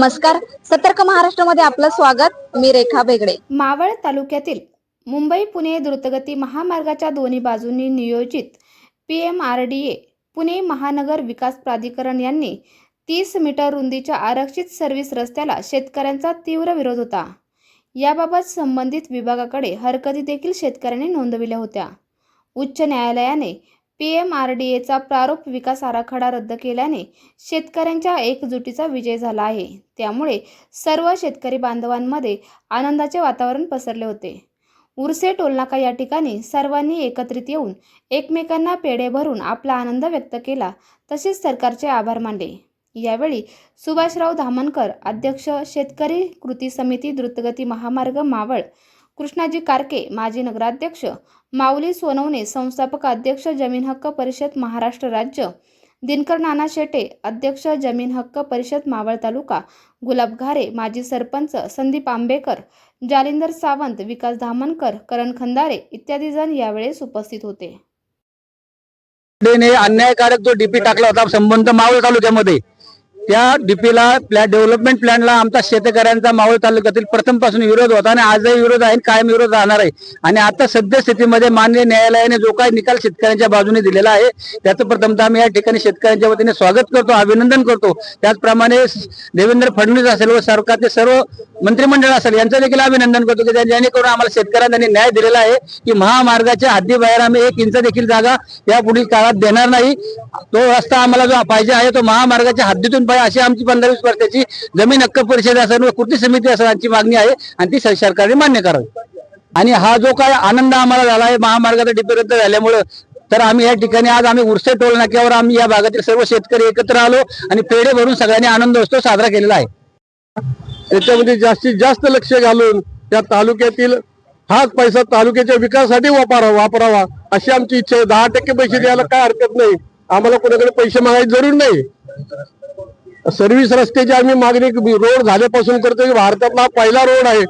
नमस्कार. सतर्क महाराष्ट्रामध्ये आपलं स्वागत. मी रेखा बेगडे मावळ तालुक्यातील मुंबई पुणे द्रुतगती महामार्गाच्या दोन्ही बाजूंनी नियोजित P M R D A Pune महानगर विकास प्राधिकरण यांनी तीस मीटर रुंदीच्या आरक्षित सर्व्हिस रस्त्याला शेतकऱ्यांचा तीव्र विरोध होता. याबाबत संबंधित विभागाकडे हरकती देखील शेतकऱ्यांनी नोंदविल्या होत्या. उच्च न्यायालयाने पी एम आर डी एचा प्रारूप विकास आराखडा रद्द केल्याने शेतकऱ्यांच्या एकजुटीचा विजय झाला आहे. त्यामुळे सर्व शेतकरी बांधवांमध्ये आनंदाचे वातावरण पसरले होते. उर्से टोलनाका या ठिकाणी सर्वांनी एकत्रित येऊन एकमेकांना पेढे भरून आपला आनंद व्यक्त केला तसेच सरकारचे आभार मानले. यावेळी सुभाषराव धामणकर अध्यक्ष शेतकरी कृती समिती द्रुतगती महामार्ग मावळ कृष्णाजी कारके माजी नगराध्यक्ष माऊली सोनवणे संस्थापक अध्यक्ष जमीन हक्क परिषद महाराष्ट्र राज्य दिनकर नाना शेटे अध्यक्ष जमीन हक्क परिषद मावळ तालुका गुलाब घारे माजी सरपंच संदीप आंबेकर जालिंदर सावंत विकास धामणकर करण खंदारे इत्यादी जण यावेळेस उपस्थित होते. अन्यायकारक जो डीपी टाकला होता संबंध मावळ तालुक्यामध्ये त्या डीपीला प्लॅन डेव्हलपमेंट प्लॅनला आमचा शेतकऱ्यांचा मावळ तालुक्यातील प्रथमपासून विरोध होता आणि आजही विरोध आहे कायम विरोध राहणार आहे. आणि आता सद्यस्थितीमध्ये स्थितीमध्ये न्यायालयाने जो काही निकाल शेतकऱ्यांच्या बाजूने दिलेला आहे त्याचं प्रथमतः आम्ही या ठिकाणी शेतकऱ्यांच्या वतीने स्वागत करतो अभिनंदन करतो. त्याचप्रमाणे देवेंद्र फडणवीस असेल व सरकारचे सर्व मंत्रिमंडळ असेल यांचं देखील अभिनंदन करतो की जेणेकरून आम्हाला शेतकऱ्यांना न्याय दिलेला आहे की महामार्गाच्या हद्दीबाहेर आम्ही एक इंच देखील जागा या पुढील काळात देणार नाही. तो रस्ता आम्हाला जो पाहिजे आहे तो महामार्गाच्या हद्दीतून पाहिजे अशी आमची पंधरा वीस वर्षाची जमीन हक्क परिषद असेल व कृती समिती असेल यांची मागणी आहे आणि ती सरकारने मान्य करावी. आणि हा जो काय आनंद आम्हाला झाला आहे महामार्गाचा डिपेरंत झाल्यामुळं तर आम्ही या ठिकाणी आज आम्ही उर्से टोल नाक्यावर आम्ही या भागातील सर्व शेतकरी एकत्र आलो आणि पेढे भरून सगळ्यांनी आनंद उत्सव साजरा केलेला आहे. त्याच्यामध्ये जास्तीत जास्त लक्ष घालून त्या तालुक्यातील हाच पैसा तालुक्याच्या विकासासाठी वापरावा वापरावा अशी आमची इच्छा आहे. दहा टक्के पैसे द्यायला काय हरकत नाही. आम्हाला कोणाकडे पैसे मागायचे जरूर नाही. सर्व्हिस रस्त्याची आम्ही मागणी रोड झाल्यापासून करतो की भारतातला पहिला रोड आहे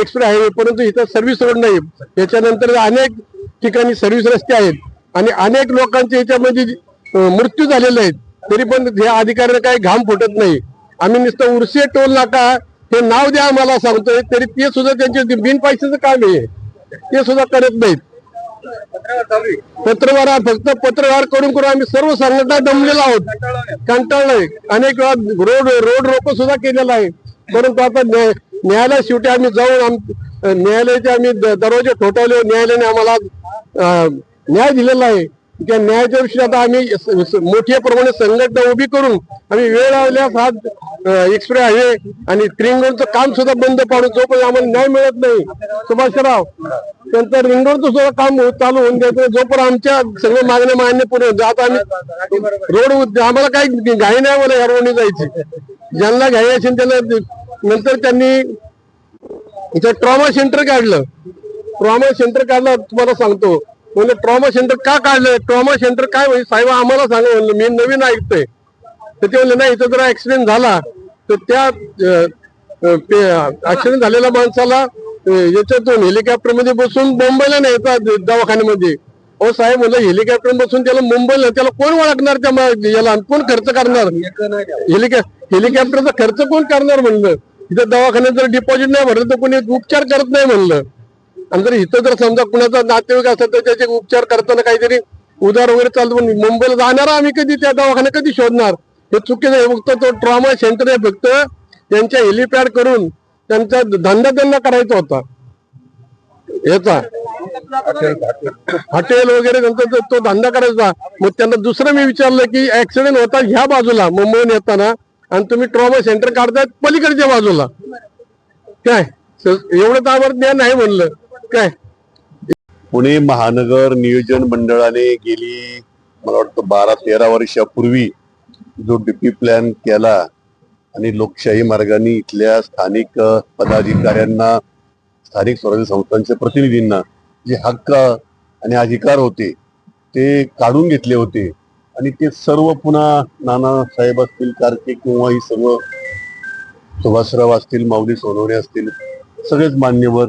एक्सप्रेस हायवे परंतु इथं सर्व्हिस रोड नाही. याच्यानंतर अनेक ठिकाणी सर्व्हिस रस्ते आहेत आणि अनेक लोकांचे याच्यामध्ये मृत्यू झालेले आहेत. तरी पण या अधिकाऱ्यांना काही घाम फुटत नाही. आम्ही नुसतं उर्से टोल नाका हे नाव द्या आम्हाला सांगतोय तरी ते सुद्धा त्यांचे बिन पैशाचं काम आहे. ते सुद्धा करत नाहीत. पत्रव्यवहार फक्त पत्रव्यवहार करून करून आम्ही सर्व संघटना दमलेलो आहोत. कंटाळलोय अनेक वेळा रोड रोड रोको सुद्धा केलेला आहे. परंतु आता न्यायालय शेवटी आम्ही जाऊन न्यायालयाचे आम्ही दरवाजे ठोठावले. न्यायालयाने आम्हाला न्याय दिलेला आहे. त्या न्यायाच्या विषयी आता आम्ही मोठ्या प्रमाणे संघटना उभी करून आम्ही वेळ आल्यास हा एक्सप्रे आहे आणि रिंग काम सुद्धा बंद पाडून जोपर्यंत आम्हाला न्याय मिळत नाही सुभाषराव नंतर रिंग सुद्धा काम चालू होऊन द्यायचं जोपर्यंत आमच्या सगळ्या मागण्या मान्य पूर्ण होत आता आम्ही रोड आम्हाला काही घाई नाही मला या रोडने जायची. ज्यांना घाई असेल त्यांना नंतर त्यांनी ट्रॉमा सेंटर काढलं. ट्रॉमा सेंटर काढलं तुम्हाला सांगतो. म्हणजे ट्रॉमा सेंटर का काढलं? ट्रॉमा सेंटर काय म्हणजे? साहेब आम्हाला सांगा म्हणलं मी नवीन ऐकतोय. तर ते म्हणले नाही इथं जर ऍक्सिडेंट झाला. तर त्या ऍक्सिडेंट झालेल्या माणसाला याच्यातून हेलिकॉप्टरमध्ये बसून मुंबईला न्यायचा दवाखान्यामध्ये. हो साहेब म्हणलं हेलिकॉप्टर बसून त्याला मुंबईला त्याला कोण ओळखणार त्या याला? कोण खर्च करणार? हेलिकॉ हेलिकॉप्टरचा खर्च कोण करणार म्हणलं? इथं दवाखान्यात जर डिपॉझिट नाही भरलं तर कोणी उपचार करत नाही म्हणलं. आणि जर इथं जर समजा कुणाचा नातेवाईक असेल तर त्याचे उपचार करताना काहीतरी उदार वगैरे चालतो. पण मुंबईला जाणार आम्ही कधी त्या दवाखाना कधी शोधणार? हे चुकीचं आहे. फक्त तो ट्रॉमा सेंटर आहे. फक्त त्यांच्या हेलिपॅड करून त्यांचा धंदा त्यांना करायचा होता. याचा. हॉटेल वगैरे त्यांचा तो- धंदा करायचा. मग त्यांना दुसरं मी विचारलं की ऍक्सिडेंट होता ह्या बाजूला. मुंबईहून येताना आणि तुम्ही ट्रॉमा सेंटर काढताय पलीकडच्या बाजूला. काय? एवढं तर आम्हाला ज्ञान नाही म्हणलं. काय? पुणे महानगर नियोजन मंडळाने गेली मला वाटतं बारा तेरा वर्षापूर्वी जो डीपी प्लॅन केला आणि लोकशाही मार्गाने इथल्या स्थानिक पदाधिकाऱ्यांना स्थानिक स्वराज्य संस्थांच्या प्रतिनिधींना जे हक्क आणि अधिकार होते ते काढून घेतले होते. आणि ते सर्व पुन्हा नाना साहेब असतील कारके किंवा ही सर्व सुभाषराव असतील माऊली सोनवणे असतील सगळेच मान्यवर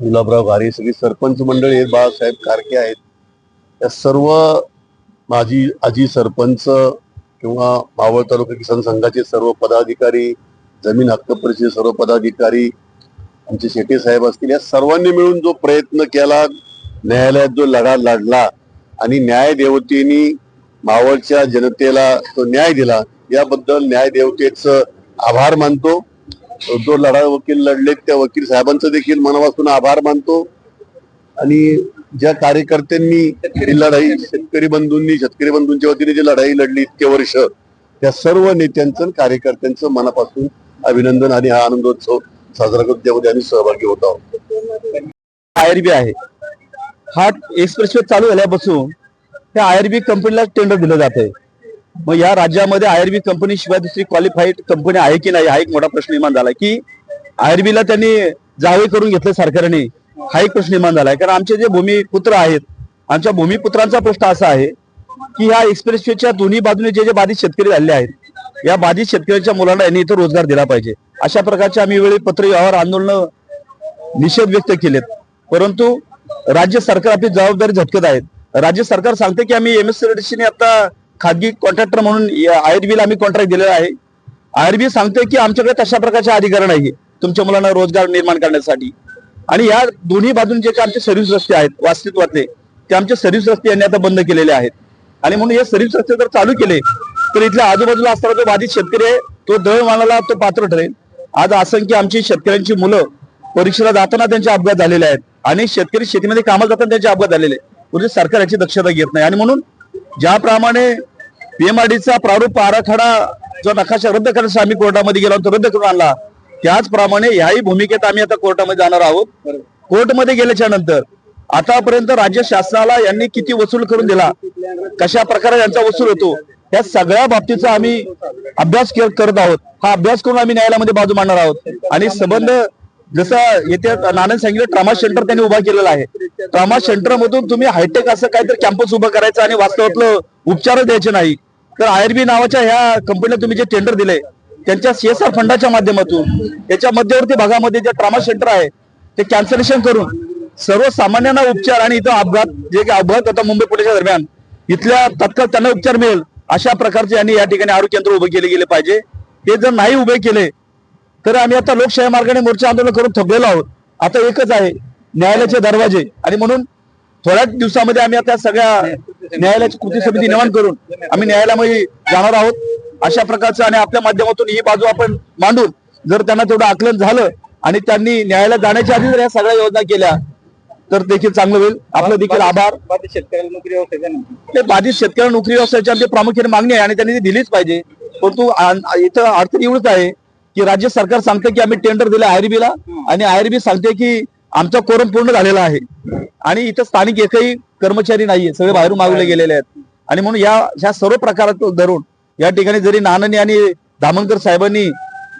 गुलाबराव घारे सगळी सरपंच मंडळी आहेत बाळासाहेब कारके आहेत. या सर्व माझी आजी सरपंच किंवा मावळ तालुका किसान संघाचे सर्व पदाधिकारी जमीन हक्क परिषदेचे सर्व पदाधिकारी आमचे शेटे साहेब असतील या सर्वांनी मिळून जो प्रयत्न केला न्यायालयात जो लढा लढला आणि न्याय देवतेनी मावळच्या जनतेला तो न्याय दिला याबद्दल न्याय देवतेचं आभार मानतो. जो लढा वकील लढलेत त्या वकील साहेबांचं देखील मनापासून आभार मानतो. आणि ज्या कार्यकर्त्यांनी ही लढाई शेतकरी बंधूंनी शेतकरी बंधूंच्या वतीने जी लढाई लढली इतके वर्ष त्या सर्व नेत्यांचं कार्यकर्त्यांचं मनापासून अभिनंदन आणि हा आनंदोत्सव साजरा करतो त्यामध्ये आम्ही सहभागी होत आहोत. आयआरबी आहे. हा एक्सप्रेसवे चालू झाल्यापासून त्या आयआरबी कंपनीला टेंडर दिलं जात आहे मग या राज्यामध्ये आयआरबी कंपनी शिवाय दुसरी क्वालिफाईड कंपनी आहे की नाही हा एक मोठा प्रश्न निर्माण झाला की आयआरबीला त्यांनी जावे करून घेतलं सरकारने हा एक प्रश्न निर्माण झालाय. कारण आमचे जे भूमिपुत्र आहेत आमच्या भूमिपुत्रांचा प्रश्न असा आहे की ह्या एक्सप्रेसवेच्या दोन्ही बाजूने जे जे बाधित शेतकरी झाले आहेत या बाधित शेतकऱ्यांच्या मुलांना यांनी इथं रोजगार दिला पाहिजे. अशा प्रकारचे आम्ही वेळी पत्र व्यवहार आंदोलन निषेध व्यक्त केलेत. परंतु राज्य सरकार आपली जबाबदारी झटकत आहेत. राज्य सरकार सांगते की आम्ही एमएससीडीसी ने आता खाजगी कॉन्ट्रॅक्टर म्हणून आयआरबीला आम्ही कॉन्ट्रॅक्ट दिलेला आहे. आयआरबी सांगते की आमच्याकडे तशा प्रकारचे अधिकार नाही तुमच्या मुलांना रोजगार निर्माण करण्यासाठी. आणि या दोन्ही बाजून जे काही आमचे सर्व्हिस रस्ते आहेत वास्तविकवातले ते आमचे सर्व्हिस रस्ते यांनी आता बंद केलेले आहेत. आणि म्हणून हे सर्व्हिस रस्ते जर चालू केले तर इथल्या आजूबाजूला असणारा जो बाधित शेतकरी आहे तो दळणवळणाला तो पात्र ठरेल. आज असंख्य आमची शेतकऱ्यांची मुलं परीक्षेला जाताना त्यांचे अपघात झालेले आहेत. आणि शेतकरी शेतीमध्ये कामाला जाताना त्यांचे अपघात झालेले आहेत. म्हणजे सरकार याची दक्षता घेत नाही. आणि म्हणून ज्याप्रमाणे पीएमआरडीचा प्रारूप आराखडा जो नकाशा रद्द करण्यासाठी आम्ही कोर्टामध्ये गेलो तो रद्द करून आणला त्याचप्रमाणे ह्याही भूमिकेत आम्ही आता कोर्टामध्ये जाणार आहोत. कोर्टमध्ये गेल्याच्यानंतर आतापर्यंत राज्य शासनाला यांनी किती वसूल करून दिला कशा प्रकारे यांचा वसूल होतो या सगळ्या बाबतीचा आम्ही अभ्यास के- करत आहोत. हा अभ्यास करून आम्ही न्यायालयामध्ये बाजू मांडणार आहोत. आणि संबंध जसं येथे नानांनी सांगितलं ट्रामा सेंटर त्यांनी उभा केलेला आहे. ट्रामा सेंटर मधून तुम्ही हायटेक असं काहीतरी कॅम्पस उभं करायचं आणि वास्तवातलं उपचार द्यायचे नाही. तर आयआरबी नावाच्या ह्या कंपनीला तुम्ही जे टेंडर दिले त्यांच्या सीएसआर फंडाच्या माध्यमातून त्याच्या मध्यवर्ती भागामध्ये जे ट्रामा सेंटर आहे ते कॅन्सलेशन करून सर्वसामान्यांना उपचार आणि इथं अपघात जे काही अपघात होता मुंबई पुण्याच्या दरम्यान इथल्या तत्काळ त्यांना उपचार मिळेल अशा प्रकारचे यांनी या ठिकाणी आरोग्य केंद्र उभे केले गेले पाहिजे. ते जर नाही उभे केले तर आम्ही आता लोकशाही मार्गाने मोर्चा आंदोलन करून थकलेलो आहोत. आता एकच आहे न्यायालयाचे दरवाजे. आणि म्हणून थोड्याच दिवसामध्ये आम्ही आता सगळ्या न्यायालयाची कृती समिती निर्माण करून आम्ही न्यायालयामध्ये जाणार आहोत. अशा प्रकारचं आणि आपल्या माध्यमातून ही बाजू आपण मांडून जर त्यांना तेवढं आकलन झालं आणि त्यांनी न्यायालयात जाण्याच्या आधी जर या सगळ्या योजना केल्या तर देखील चांगलं होईल. आपलं देखील आभार. शेतकऱ्याला नोकरी व्यवस्था ते बाधित शेतकऱ्यांना नोकरी व्यवसायाची आमची प्रामुख्याने मागणी आहे आणि त्यांनी ती दिलीच पाहिजे. परंतु इथं अडचण एवढंच आहे की राज्य सरकार सांगते की आम्ही टेंडर दिलं आयआरबी ला आणि आयआरबी सांगते की आमचा कोरम पूर्ण झालेला आहे. आणि इथं स्थानिक एकही कर्मचारी नाहीये सगळे बाहेरून मागवले गेलेले आहेत. आणि म्हणून या ह्या सर्व प्रकारात धरून या ठिकाणी जरी नानांनी आणि धामणकर साहेबांनी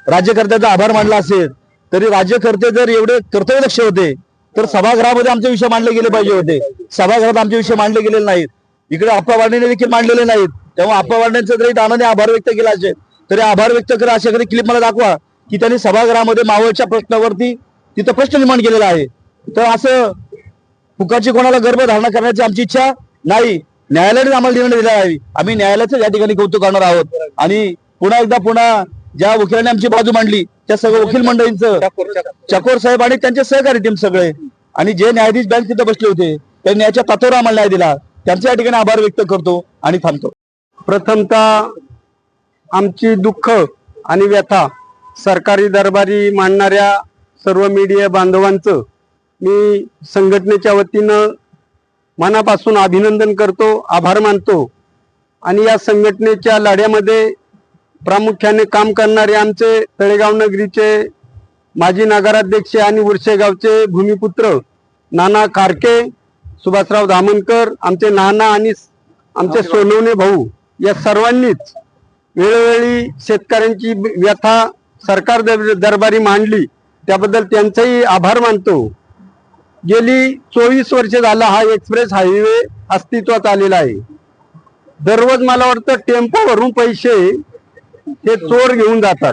राज्यकर्त्याचा आभार मानला असेल तरी राज्यकर्ते जर एवढे कर्तव्यदक्ष होते तर सभागृहामध्ये आमचे विषय मांडले गेले पाहिजे होते. सभागृहात आमचे विषय मांडले गेलेले नाहीत. इकडे अप्पा वाढण्याने देखील मांडलेले नाहीत. तेव्हा अप्पा वाढण्याचं जरी नानाने आभार व्यक्त केला असेल तरी आभार व्यक्त करा. अशा एखादी क्लिप मला दाखवा की त्यांनी सभागृहामध्ये मावळच्या प्रश्नावरती तिथं प्रश्न निर्माण केलेला आहे. तर असं फुकाची कोणाला गर्भधारणा करण्याची आमची इच्छा नाही. न्यायालयाने आम्हाला निर्णय दिला आहे. आम्ही न्यायालयाचं या ठिकाणी कौतुक करणार आहोत. आणि पुन्हा एकदा पुन्हा ज्या वकिलांनी आमची बाजू मांडली त्या सगळं वकील मंडळींचं चकोर साहेब आणि त्यांचे सहकारी टीम सगळे आणि जे न्यायाधीश बँक तिथे बसले होते त्यांनी याच्या तत्वावर आम्हाला न्याय दिला. त्यांच्या या ठिकाणी आभार व्यक्त करतो आणि थांबतो. प्रथमतः आमची दुःख आणि व्यथा सरकारी दरबारी मांडणाऱ्या सर्व मीडिया बांधवांचं मी संघटनेच्या वतीनं मनापासून अभिनंदन करतो आभार मानतो. आणि या संघटनेच्या लढ्यामध्ये प्रामुख्याने काम करणारे आमचे तळेगाव नगरीचे माजी नगराध्यक्ष आणि उर्शेगावचे भूमिपुत्र नाना खारके सुभाषराव धामणकर आमचे नाना आणि आमचे सोनवणे भाऊ या सर्वांनीच वेळोवेळी शेतकऱ्यांची व्यथा सरकार दर- दरबारी मांडली. त्याबद्दल त्यांचाही आभार मानतो. गेली चोवीस वर्षे झाला हा एक्सप्रेस हायवे अस्तित्वात आलेला आहे. दररोज मला वाटतं टेम्पोवरून पैसे हे चोर घेऊन जातात.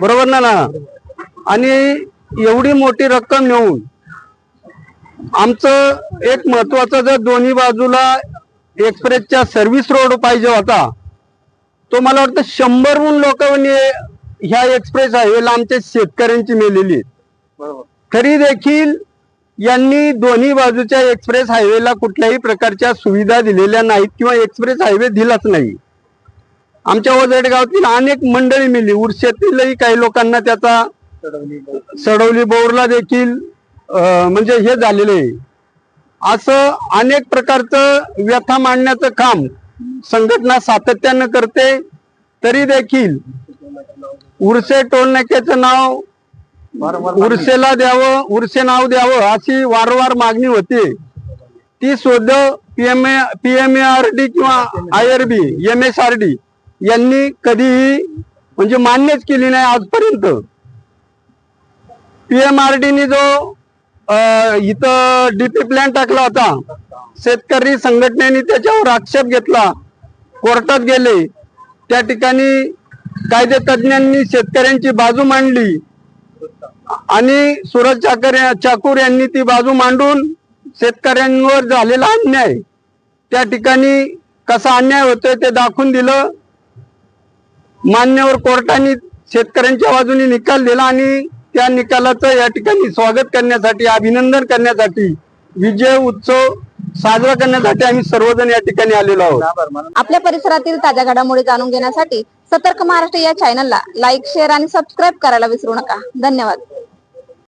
बरोबर ना ना? आणि एवढी मोठी रक्कम नेऊन आमचं एक महत्वाचं जर दोन्ही बाजूला एक्सप्रेसच्या सर्व्हिस रोड पाहिजे होता तो मला वाटतं शंभरहून लोकांनी ह्या एक्सप्रेस हायवेला आमच्या शेतकऱ्यांची मेलेली आहेत. तरी देखील यांनी दोन्ही बाजूच्या एक्सप्रेस हायवेला कुठल्याही प्रकारच्या सुविधा दिलेल्या नाहीत किंवा एक्सप्रेस हायवे दिलाच नाही. आमच्या ओझड गावातील अनेक मंडळी मिली. उर्शेतीलही काही लोकांना त्याचा सडवली बोरला देखील म्हणजे हे झालेलं आहे. असं अनेक प्रकारचं व्यथा मांडण्याचं काम संघटना सातत्यानं करते तरी देखील उर्से टोलनाक्याचं नाव उर्सेला द्यावं उर्से नाव द्यावं अशी वारंवार मागणी होते. ती शोध पीएमए पीएम आर डी किंवा I R B M S R D यांनी कधीही म्हणजे मान्यच केली नाही आजपर्यंत. पीएमआरडीने जो अं, इथं डीपी प्लॅन टाकला होता शेतकरी संघटनेने त्याच्यावर आक्षेप घेतला. कोर्टात गेले. त्या ठिकाणी कायदे तज्ज्ञांनी शेतकऱ्यांची बाजू मांडली. आणि सुरज चाकर चाकूर यांनी ती बाजू मांडून शेतकऱ्यांवर झालेला अन्याय त्या ठिकाणी कसा अन्याय होतोय ते दाखवून दिलं. मान्यवर कोर्टाने शेतकऱ्यांच्या बाजूने निकाल दिला आणि त्या निकालाचं या ठिकाणी स्वागत करण्यासाठी अभिनंदन करण्यासाठी विजय उत्सव साजरा करण्यासाठी आम्ही सर्वजण या ठिकाणी आलेलो आहोत. आपल्या परिसरातील ताज्या घडामोडी जाणून घेण्यासाठी सतर्क महाराष्ट्र या चॅनलला लाईक शेअर आणि सबस्क्राईब करायला विसरू नका. धन्यवाद.